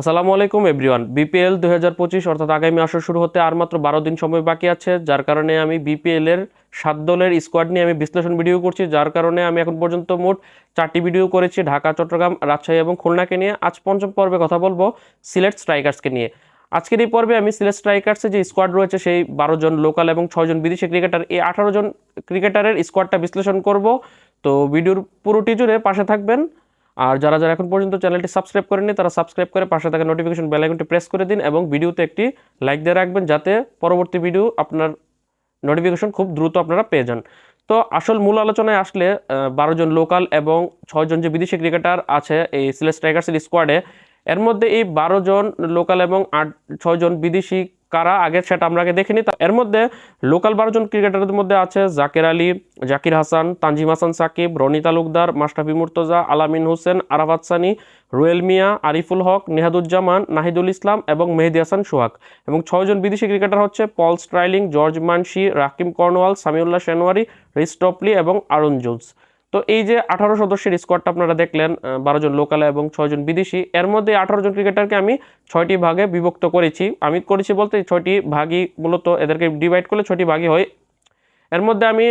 আসসালামু আলাইকুম, everyone. BPL দু হাজার পঁচিশ, অর্থাৎ আগামী আসর শুরু হতে আর মাত্র বারো দিন সময় বাকি আছে, যার কারণে আমি বিপিএল এর সাত দলের স্কোয়াড নিয়ে আমি বিশ্লেষণ ভিডিও করছি, যার কারণে আমি এখন পর্যন্ত মোট চারটি ভিডিও করেছি, ঢাকা, চট্টগ্রাম, রাজশাহী এবং খুলনাকে নিয়ে। আজ পঞ্চম পর্বে কথা বলব সিলেট স্ট্রাইকার্সকে নিয়ে। আজকের এই পর্বে আমি সিলেট স্ট্রাইকার্সে যে স্কোয়াড রয়েছে, সেই বারো জন লোকাল এবং ছয়জন বিদেশি ক্রিকেটার এই আঠারো জন ক্রিকেটারের স্কোয়াডটা বিশ্লেষণ করব। তো ভিডিওর পুরোটি জুড়ে পাশে থাকবেন। আর যারা যারা এখন পর্যন্ত চ্যানেলটি সাবস্ক্রাইব করেননি, তারা সাবস্ক্রাইব করে পাশে থাকা নোটিফিকেশন বেল আইকনটি প্রেস করে দিন এবং ভিডিওতে একটি লাইক দিয়ে রাখবেন যাতে পরবর্তী ভিডিও আপনার নোটিফিকেশন খুব দ্রুত আপনারা পেয়ে যান। তো আসল মূল আলোচনায় আসলে বারো জন লোকাল এবং ছয়জন যে বিদেশি ক্রিকেটার আছে এই সিলেট স্ট্রাইকার্সের স্কোয়াডে এর মধ্যে এই বারো জন লোকাল এবং আট ছয়জন বিদেশি কারা? আগে সেটা আমরা আগে দেখিনি এর মধ্যে লোকাল বারো জন ক্রিকেটারদের মধ্যে আছে জাকের আলী, জাকির হাসান, তানজিম হাসান সাকিব, রনি তালুকদার মাস্টাফি মুর্তজা, আলামিন হোসেন, আরাফাত সানি, রুয়েল মিয়া, আরিফুল হক, নেহাদুজ্জামান, নাহিদুল ইসলাম এবং মেহেদি হাসান সোহাগ। এবং ছয়জন বিদেশি ক্রিকেটার হচ্ছে Paul Stirling, George Munsey, Rahkeem Cornwall Samiullah Shinwari Reece Topley এবং আরুন জোন্স। তো এই যে আঠারো সদস্যের স্কোয়াডটা আপনারা দেখলেন বারো জন লোকাল এবং ছয়জন বিদেশি, এর মধ্যে আঠারো জন ক্রিকেটারকে আমি ছয়টি ভাগে বিভক্ত করেছি। আমি করেছি বলতে ছয়টি ভাগই, মূলত এদেরকে ডিভাইড করলে ছয়টি ভাগই হয়। এর মধ্যে আমি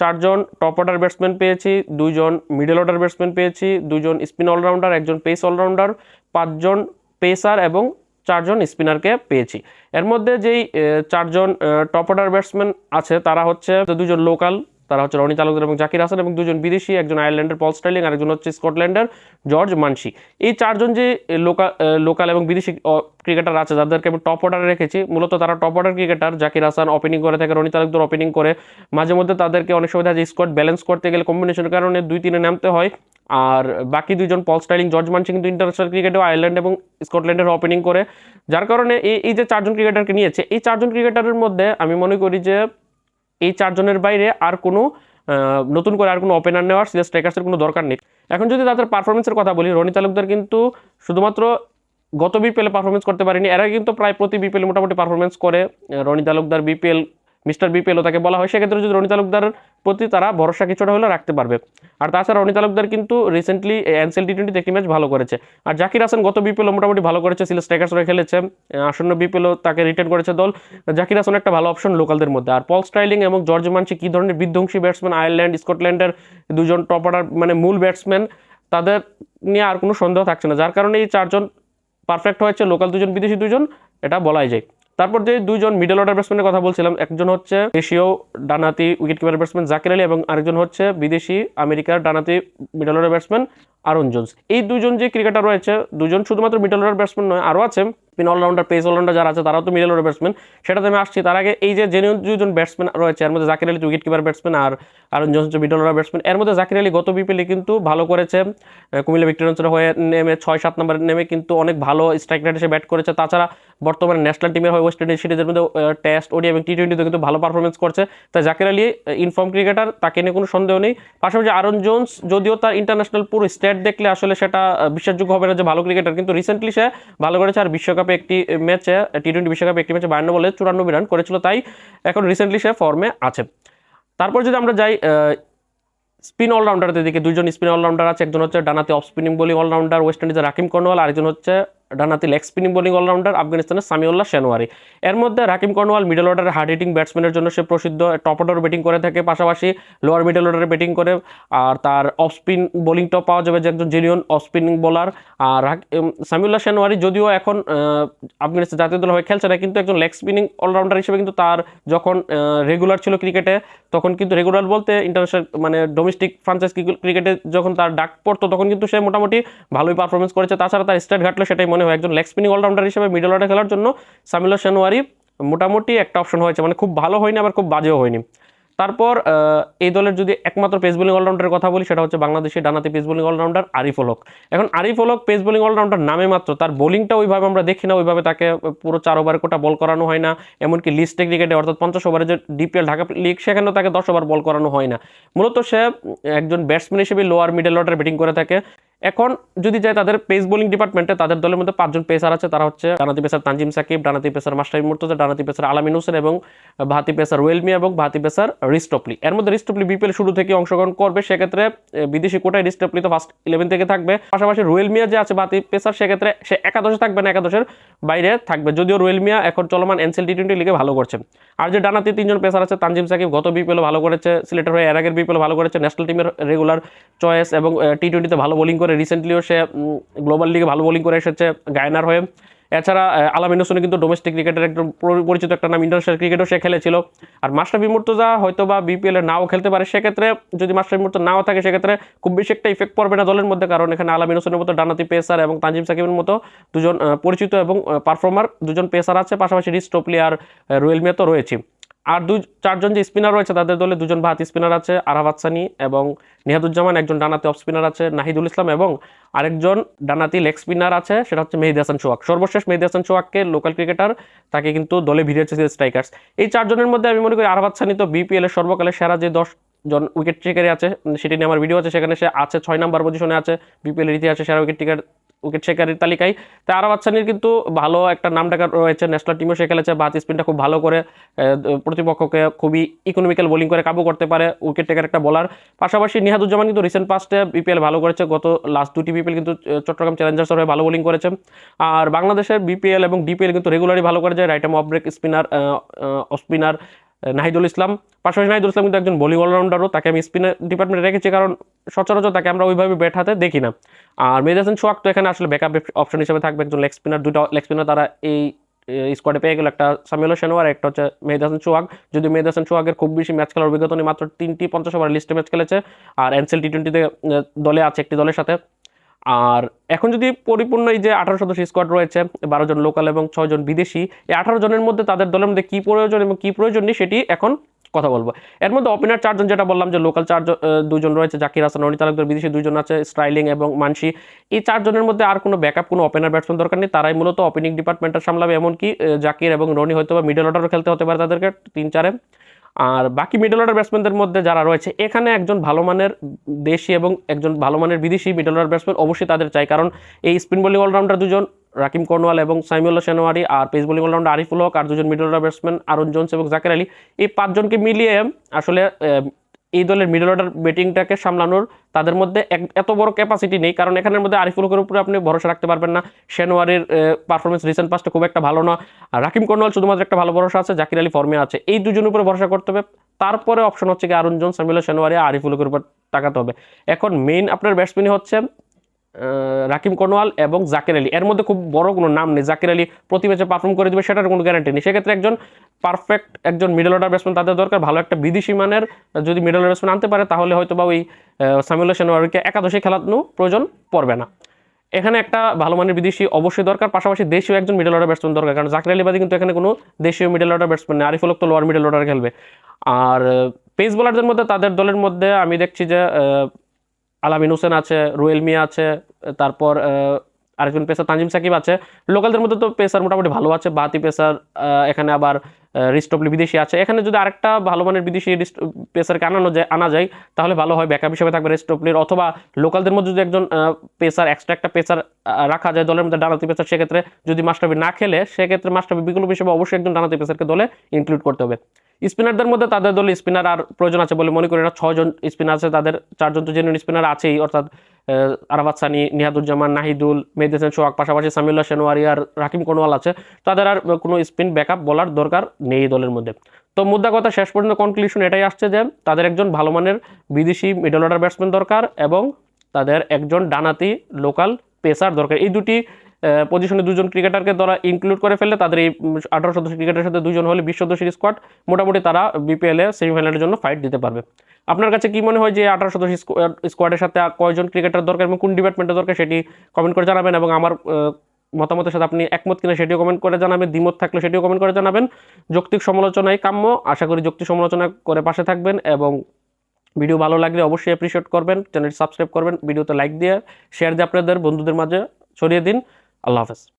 চারজন টপ অর্ডার ব্যাটসম্যান পেয়েছি দুইজন মিডল অর্ডার ব্যাটসম্যান পেয়েছি দুজন স্পিন অলরাউন্ডার একজন পেস অলরাউন্ডার পাঁচজন পেসার এবং চারজন স্পিনারকে পেয়েছি। এর মধ্যে যেই চারজন টপ অর্ডার ব্যাটসম্যান আছে, তারা হচ্ছে দুজন লোকাল তারা হচ্ছে রনি তালুকদার এবং জাকির হাসান এবং দুজন বিদেশি, একজন আয়ারল্যান্ডের পল স্টাইলিং আর একজন হচ্ছে স্কটল্যান্ডের জর্জ মানসি। এই চারজন যে লোকাল লোকাল এবং বিদেশি ক্রিকেটার আছে, যাদেরকে আমি টপ অর্ডারে রেখেছি, মূলত তারা top order cricketer, Zakir Hasan opening করে থাকে রনি তালুকদার ওপেনিং করে। মাঝে মধ্যে তাদেরকে অনেক সময় দেখা স্কোয়াড ব্যালেন্স করতে গেলে কম্বিনেশনের কারণে দুই তিনে নামতে হয়। আর বাকি দুজন পল স্টাইলিং জর্জ মানসি কিন্তু ইন্টারন্যাশনাল ক্রিকেটেও আয়ারল্যান্ড এবং স্কটল্যান্ডের ওপেনিং করে। যার কারণে এই এই যে চারজন ক্রিকেটারকে নিয়েছে, এই চারজন ক্রিকেটারের মধ্যে আমি মনে করি যে এই চারজনের বাইরে আর কোনো নতুন করে আর কোনো ওপেনার নেওয়ার সিরিয়াস স্ট্রাইকার্সের কোনো দরকার নেই। এখন যদি তাদের পারফরমেন্সের কথা বলি, রনি তালুকদার কিন্তু শুধুমাত্র গত বিপিএলে পারফরমেন্স করতে পারেনি, এরা কিন্তু প্রায় প্রতি বিপিএল মোটামুটি পারফরমেন্স করে রনি তালুকদার বিপিএল মিস্টার বিপিএলও তাকে বলা হয়। সেক্ষেত্রে যদি রনি তালুকদার প্রতি তারা ভরসা কিছুটা হলেও রাখতে পারবে। আর তাছাড়া রনি তালুকদার কিন্তু রিসেন্টলি এনসেল টি টোয়েন্টিতে একটি ম্যাচ ভালো করেছে। আর জাকির হাসান গত বিপিএল মোটামুটি ভালো করেছে, সিলেট স্ট্রাইকার্স হয়ে খেলেছে। আসন্ন বিপিএলও তাকে রিটার্ন করেছে দল। জাকির হাসান একটা ভালো অপশন লোকালদের মধ্যে। আর পল স্টাইলিং এবং জর্জ মানসি কী ধরনের বিধ্বংসী ব্যাটসম্যান আয়ারল্যান্ড স্কটল্যান্ডের দুজন টপ অর্ডার মানে মূল ব্যাটসম্যান তাদের নিয়ে আর কোনো সন্দেহ থাকছে না। যার কারণে এই চারজন পারফেক্ট হয়েছে, লোকাল দুজন, বিদেশি দুজন, এটা বলাই যায়। তারপর যে দুইজন মিডল অর্ডার ব্যাটসম্যানের কথা বলছিলাম, একজন হচ্ছে দেশীয় ডানাতি wicket keeper batsman Zakir Ali এবং আরেকজন হচ্ছে বিদেশি আমেরিকার ডানাতি middle order batsman Aaron Jones. এই দুজন যে ক্রিকেটার রয়েছে, দুজন শুধুমাত্র মিডল অর্ডার ব্যাটসম্যান নয়, আরও আছে। স্পিন অলরাউন্ডার পেস অলরাউন্ডার যারা আছে, তারাও তো মিডল অর্ডার ব্যাটসম্যান সেটাতে আমি আসছি। তার আগে এই যে জেনুইন দুজন ব্যাটসম্যান রয়েছে, এর মধ্যে Zakir Ali wicket keeper batsman আর Aaron Jones middle order batsman এর মধ্যে জাকির আলী গত বিপিএলে কিন্তু ভালো করেছে। কুমিল্লা ভিক্টোরিয়ান্সের হয়ে নেমে ছয় সাত নম্বরে নেমে কিন্তু অনেক ভালো স্ট্রাইক রেট এসে ব্যাট করেছে। তাছাড়া বর্তমানে ন্যাশনাল টিমের হয়ে ওয়েস্ট ইন্ডিজ সিরিজের মধ্যে টেস্ট ওডি এবং টি টোয়েন্টিতে কিন্তু ভালো পারফরমেন্স করছে। তাই জাকির আলী ইনফর্ম ক্রিকেটার তাকে নিয়ে কোনো সন্দেহ নেই। পাশাপাশি আরন জোন্স, যদিও তার ইন্টারন্যাশনাল পুরো স্ট্যাট দেখলে আসলে সেটা বিশ্বাসযোগ্য হবে না যে ভালো ক্রিকেটার কিন্তু রিসেন্টলি সে ভালো করেছে আর বিশ্বকাপে একটি ম্যাচে টি টোয়েন্টি বিশ্বকাপে একটি ম্যাচে বায়ান্ন বলে চুরানব্বই রান করেছিল, তাই এখন রিসেন্টলি সে ফর্মে আছে। তারপর যদি আমরা যাই স্পিন অলরাউন্ডারদের দিকে দুজন স্পিন অলরাউন্ডার আছে, একজন হচ্ছে ডানাতে off spinning bowling allrounder west ইন্ডিজের রাকিম কর্নওয়াল আরেকজন হচ্ছে ডানাতি লেগ স্পিনিং বোলিং অলরাউন্ডার আফগানিস্তানের সামিউল্লাহ শেনওয়ারি। এর মধ্যে রাকিম কর্নওয়াল মিডল অর্ডারের হার্ড হিটিং ব্যাটসম্যানের জন্য সে প্রসিদ্ধ টপ অর্ডার ব্যাটিং করে থাকে, পাশাপাশি লোয়ার মিডল অর্ডারে ব্যাটিং করে আর তার অফ স্পিন বোলিংটাও পাওয়া যাবে যে একজন জেনিয়ন অফ স্পিনিং বোলার আর সামিউল্লাহ শেনওয়ারি যদিও এখন আফগানিস্তান জাতীয় দল হয়ে খেলছে না, কিন্তু একজন লেগ স্পিনিং অলরাউন্ডার হিসেবে কিন্তু তার যখন রেগুলার ছিল ক্রিকেটে তখন কিন্তু রেগুলার বলতে ইন্টারন্যাশনাল মানে ডোমেস্টিক ফ্রাঞ্চাইজ ক্রিকেটে যখন তার ডাক পড়তো, তখন কিন্তু সে মোটামুটি ভালোই পারফরমেন্স করেছে। তাছাড়া তার স্টার্ট ঘাটলে সেটাই হয় একজন লেগ স্পিনিং অলরাউন্ডার হিসেবে মিডল অর্ডার খেলার জন্য সামিউল্লাহ শেনওয়ারি মোটামুটি একটা অপশন হয়েছে। মানে খুব ভালো হয়নি, আবার খুব বাজেও হয়নি। তারপর এই দলের যদি একমাত্র পেস বোলিং অলরাউন্ডারের কথা বলি, সেটা হচ্ছে বাংলাদেশের ডানাতে pace bowling allrounder Arif Haque এখন Arif Haque pace bowling allrounder নামে মাত্র, তার বোলিংটা ওইভাবে আমরা দেখি না, ওইভাবে তাকে পুরো চার ওভারে কোটা বল করানো হয় না, এমনকি লিস্টে ক্রিকেটে অর্থাৎ পঞ্চাশ ওভারে যে ডিপিএল ঢাকা লিগ সেখানেও তাকে দশ ওভার বল করানো হয় না। মূলত সে একজন ব্যাটসম্যান হিসেবে লোয়ার মিডল অর্ডার ব্যাটিং করে থাকে। এখন যদি যায় তাদের পেস বোলিং ডিপার্টমেন্টে তাদের দলের মধ্যে পাঁচজন পেসার আছে। তারা হচ্ছে ডানাতি পেসার তানজিম সাকিব ডানাতি পেসার মাস্টার মুর্তজা ডানাতি পেসার আলামিন হোসেন এবং ভাতি পেসার ওয়েলমি এবং ভাতি পেসার রিস্টপলি এর মধ্যে রিস্টপলি বিপিএল শুরু থেকে অংশগ্রহণ করবে, সেক্ষেত্রে বিদেশি কোটায় রিস্টপলি তো ফার্স্ট ইলেভেন থেকে থাকবে। পাশাপাশি রুয়েল মিয়া যে আছে ভাতি পেসার সেক্ষেত্রে সে একাদশে থাকবে না, একাদশের বাইরে থাকবে। যদিও রুয়েল মিয়া এখন চলমান এনসিএল টি টোয়েন্টি লিগে ভালো করছে। আর যে ডানাতি তিনজন পেসার আছে, তানজিম সাকিব গত বিপিএল ভালো করেছে সিলেটের হয়ে এর আগের বিপিএল ভালো করেছে ন্যাশনাল টিমের রেগুলার চয়েস এবং টি টোয়েন্টিতে ভালো বোলিং করে রিসেন্টলিও সে গ্লোবাল লিগে ভালো বোলিং করে এসেছে গায়নার হয়ে। এছাড়া আহ, আলামিন হোসেন কিন্তু ডোমেস্টিক ক্রিকেটের পরি- পরিচিত একটা নাম ইন্টারন্যাশনাল ক্রিকেটও সে খেলেছিল। আর মাস্টাফি মুর্তজা হয়তো বা বিপিএল নাও খেলতে পারে। সেক্ষেত্রে যদি মাস্টাফি মুর্তজা নাও থাকে সেক্ষেত্রে খুব বেশি একটা ইফেক্ট পড়বে না দলের মধ্যে কারণ এখানে আলামিন হোসেনের মতো ডানাতি পেসার এবং তানজিম সাকিবের মতো দুজন পরিচিত এবং পারফর্মার দুজন পেসার আছে। পাশাপাশি রিস টোপলি আর রুয়েল মিয়া তো রয়েছে। আর দুই, চারজন যে স্পিনার রয়েছে, তাদের দলে দুজন ভাত স্পিনার আছে, আরাফাত সানি এবং নিহাদুজ্জামান, একজন ডানাতি অফ স্পিনার আছে নাহিদুল ইসলাম এবং আরেকজন ডানাতি লেগ স্পিনার আছে, সেটা হচ্ছে মেহেদি হাসান সোহাগ। সর্বশেষ মেহেদি হাসান সোহাগকে লোকাল ক্রিকেটার তাকে কিন্তু দলে ভিড়িয়েছে স্ট্রাইকার্স এই চারজনের মধ্যে আমি মনে করি আরাফাত সানি তো বিপিএল এর সর্বকালের সেরা যে দশ জন উইকেট টেকারই আছে, সেটি নিয়ে আমার ভিডিও আছে, সেখানে সে আছে, ছয় নাম্বার পজিশনে আছে বিপিএল এর ইতিহাসে সেরা উইকেট টেকার উইকেট শেখারের তালিকায়। তাই আরাফাত সানির কিন্তু ভালো একটা নাম ডাকা রয়েছে। ন্যাশনাল টিমও সে খেলেছে বাত স্পিনটা খুব ভালো করে প্রতিপক্ষকে খুবই ইকোনমিক্যাল বোলিং করে কাবু করতে পারে উইকেট টেকার একটা বলার পাশাপাশি নিহাদুজ্জামান কিন্তু রিসেন্ট পাস্টে বিপিএল ভালো করেছে, গত লাস্ট দুটি বিপিএল কিন্তু চট্টগ্রাম চ্যালেঞ্জার্স হয়ে ভালো বোলিং করেছে। আর বাংলাদেশের বিপিএল এবং ডিপিএল কিন্তু রেগুলারই ভালো করে যায় right off break spinner spinner Nahidul Islam. পাশাপাশি নাহিদুল ইসলাম কিন্তু একজন বোলিং অলরাউন্ডারও তাকে আমি স্পিনার ডিপার্টমেন্টে রেখেছি কারণ সচরাচর তাকে আমরা ওইভাবে ব্যাট হাতে দেখি না। আর মেহেদ হাসান সোহাগ তো এখানে আসলে ব্যাকআপ অপশন হিসেবে থাকবে, একজন লেগ স্পিনার দুটো লেগ স্পিনার তারা এই স্কোয়াডে পেয়ে গেল। একটা সামিউল সেনোয়ার একটা হচ্ছে মেহেদ হাসান সোহাগ। যদি মেহেদ হাসান সোহাগের খুব বেশি ম্যাচ খেলার অভিজ্ঞতা নেই, মাত্র তিনটি পঞ্চাশ ওভার লিস্টে ম্যাচ খেলেছে। আর এনসেল টি টোয়েন্টিতে দলে আছে একটি দলের সাথে। আর এখন যদি পরিপূর্ণ এই যে আঠারো সদস্য স্কোয়াড রয়েছে, বারো জন লোকাল এবং ছয় জন বিদেশি, এই আঠারো জনের মধ্যে তাদের দলের মধ্যে কী প্রয়োজন এবং কী প্রয়োজন নেই সেটি এখন কথা বলব। এর মধ্যে ওপেনার চারজন যেটা বললাম যে লোকাল চার দুজন রয়েছে, জাকির হাসান, অনিত তালুকদার বিদেশি দুজন আছে, স্ট্রাইলিং এবং মানসি। এই চারজনের মধ্যে আর কোনো ব্যাকআপ কোনো ওপেনার ব্যাটসম্যান দরকার নেই। তারাই মূলত ওপেনিং ডিপার্টমেন্টটা সামলাবে। এমনকি জাকির এবং রনি হয়তো বা মিডল অর্ডারও খেলতে হতে পারে তাদেরকে তিন চারে। আর বাকি মিডল অর্ডার ব্যাটসম্যানদের মধ্যে যারা রয়েছে, এখানে একজন ভালো মানের দেশি এবং একজন ভালো মানের বিদেশি মিডল অর্ডার ব্যাটসম্যান অবশ্যই তাদের চাই। কারণ এই স্পিন বোলিং অলরাউন্ডার দুজন, রাকিম কর্নওয়াল এবং সাইমুল্লাহ সেনোয়ারি আর pace bowling allrounder Ariful Haque, আর দুজন middle order batsman Aaron Jones এবং জাকের আলী, এই পাঁচজনকে মিলিয়ে আসলে এই দলের মিডল অর্ডার ব্যাটিংটাকে সামলানোর তাদের মধ্যে এত বড় ক্যাপাসিটি নেই। কারণ এখানের মধ্যে আরিফুল হকের উপরে আপনি ভরসা রাখতে পারবেন না। শেনওয়ারের পারফরমেন্স রিসেন্ট পাস্টে খুব একটা ভালো না। রাকিম কর্নওয়াল শুধুমাত্র একটা ভালো ভরসা আছে, জাকির আলী ফর্মে আছে। এই দুজনের উপরে ভরসা করতে হবে। তারপরে অপশন হচ্ছে কি আরুন জন সামিল শেনওয়ারি আর আরিফুল হকের উপর তাকাতে হবে। এখন মেইন আপনার ব্যাটসম্যানই হচ্ছে রাকিম কর্নওয়াল এবং জাকির আলী। এর মধ্যে খুব বড় কোনো নাম নেই। জাকির আলী প্রতি ম্যাচে পারফর্ম করে দেবে, সেটার কোনো গ্যারান্টি নেই। সেক্ষেত্রে একজন পারফেক্ট একজন মিডল অর্ডার ব্যাটসম্যান তাদের দরকার। ভালো একটা বিদেশি মানের যদি মিডল অর্ডার ব্যাটসম্যান আনতে পারে, তাহলে হয়তো বা ওই সামিউল্লাহ সেনোয়ারিকে একাদশে খেলানো প্রয়োজন পড়বে না। এখানে একটা ভালো মানের বিদেশি অবশ্যই দরকার। পাশাপাশি দেশীয় একজন মিডল অর্ডার ব্যাটসম্যান দরকার। কারণ জাকির আলী বাদে কিন্তু এখানে কোনো দেশীয় মিডল অর্ডার ব্যাটসম্যান নেই। আরিফুল তো লোয়ার মিডল অর্ডার খেলবে। আর পেস বোলারদের মধ্যে তাদের দলের মধ্যে আমি দেখছি যে আলামিন হোসেন আছে, রুয়েল মিয়া আছে, তারপর আরেকজন পেসার তানজিম সাকিব আছে। লোকালদের মধ্যে তো পেসার মোটামুটি ভালো আছে, বাতি পেসার এখানে আবার রিস্টপলি বিদেশি আছে। এখানে যদি আরেকটা ভালো মানের বিদেশি পেসারকে আনানো যায়, আনা যায়, তাহলে ভালো হয় ব্যাকআপ হিসেবে থাকবে রিস্টপলির অথবা লোকালদের মধ্যে যদি একজন পেসার এক্সট্রা একটা পেসার রাখা যায় দলের মধ্যে ডানাতি পেসার, সেক্ষেত্রে যদি মাস্টারবি না খেলে, সেক্ষেত্রে মাস্টারবি বিকল্প হিসেবে অবশ্যই একজন ডানাতি পেসারকে দলে ইনক্লুড করতে হবে। স্পিনারদের মধ্যে তাদের দলে স্পিনার আর প্রয়োজন আছে বলে মনে করি না। ছজন স্পিনার আছে, তাদের চারজন তো জেনুইন স্পিনার আছেই, অর্থাৎ আরাফাত সানি, নিহাদুজ্জামান, নাহিদুল, মেহেদ সোহাগ, পাশাপাশি সামিউল্লাহ সেনোয়ারি আর রাকিম কোনোয়াল আছে। তাদের আর কোনো স্পিন ব্যাকআপ বলার দরকার নেই দলের মধ্যে। তো মুদ্রা কথা শেষ পর্যন্ত কনক্লুশন এটাই আসছে যে, তাদের একজন ভালো মানের বিদেশি মিডল অর্ডার ব্যাটসম্যান দরকার এবং তাদের একজন ডানাতি লোকাল পেসার দরকার। এই দুটি পজিশনে দুজন ক্রিকেটারকে ধরা ইনক্লুড করে ফেললে তাদের এই আঠারো সদস্য ক্রিকেটের সাথে দুজন হলে বিশ সদস্যের স্কোয়াড মোটামুটি তারা বিপিএলে সেমিফাইনালের জন্য ফাইট দিতে পারবে। আপনার কাছে কি মনে হয় যে আঠারো সদস্য স্কোয়াডের সাথে কয়জন ক্রিকেটার দরকার এবং কোন ডিপার্টমেন্টের দরকার সেটি কমেন্ট করে জানাবেন এবং আমার মতামতের সাথে আপনি একমত কিনা সেটিও কমেন্ট করে জানাবেন, দ্বিমত থাকলে সেটিও কমেন্ট করে জানাবেন। যৌক্তিক সমালোচনায় কাম্য, আশা করি যৌক্তিক সমালোচনা করে পাশে থাকবেন এবং ভিডিও ভালো লাগলে অবশ্যই অ্যাপ্রিসিয়েট করবেন চ্যানেল সাবস্ক্রাইব করবেন, ভিডিওতে লাইক দিয়ে শেয়ার দিয়ে আপনাদের বন্ধুদের মাঝে ছড়িয়ে দিন। আল্লাহ হাফেজ।